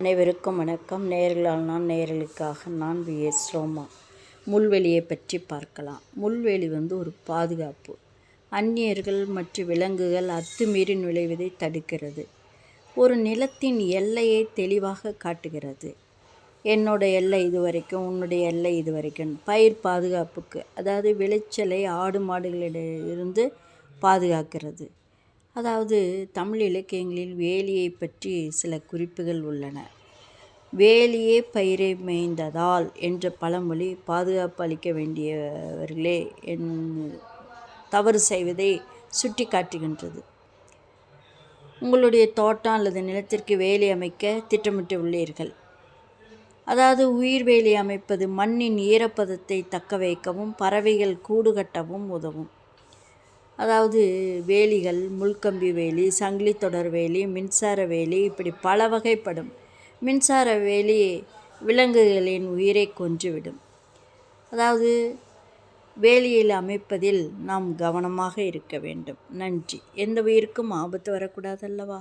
அனைவருக்கும் வணக்கம். நேர்களால் நான் நேர்களுக்காக நான் வி. எஸ். ரோமா முள்வெளியை பற்றி பார்க்கலாம். முள்வெளி வந்து ஒரு பாதுகாப்பு. அந்நியர்கள் மற்றும் விலங்குகள் அத்துமீறி நுழைவதை தடுக்கிறது. ஒரு நிலத்தின் எல்லையை தெளிவாக காட்டுகிறது. என்னோட எல்லை இது வரைக்கும் உன்னுடைய எல்லை இது வரைக்கும் பயிர் பாதுகாப்புக்கு அதாவது விளைச்சலை ஆடு மாடுகளிலிருந்து பாதுகாக்கிறது. அதாவது தமிழ் இலக்கியங்களில் வேலியை பற்றி சில குறிப்புகள் உள்ளன. வேலியே பயிரை மேய்ந்ததால் என்ற பழமொழி பாதுகாப்பு அளிக்க வேண்டியவர்களே என் தவறு செய்வதை சுட்டி காட்டுகின்றது உங்களுடைய தோட்டம் அல்லது நிலத்திற்கு வேலி அமைக்க திட்டமிட்டு உள்ளீர்கள். அதாவது உயிர் வேலி அமைப்பது மண்ணின் ஈரப்பதத்தை தக்க வைக்கவும் பறவைகள் கூடு கட்டவும் உதவும். அதாவது வேலிகள் முள்கம்பி வேலி சங்கிலி தொடர் வேலி மின்சார வேலி இப்படி பல வகைப்படும். மின்சார வேலி விலங்குகளின் உயிரை கொன்றுவிடும். அதாவது வேலியில் அமைப்பதில் நாம் கவனமாக இருக்க வேண்டும். நன்றி. எந்த உயிருக்கும் ஆபத்து வரக்கூடாதல்லவா?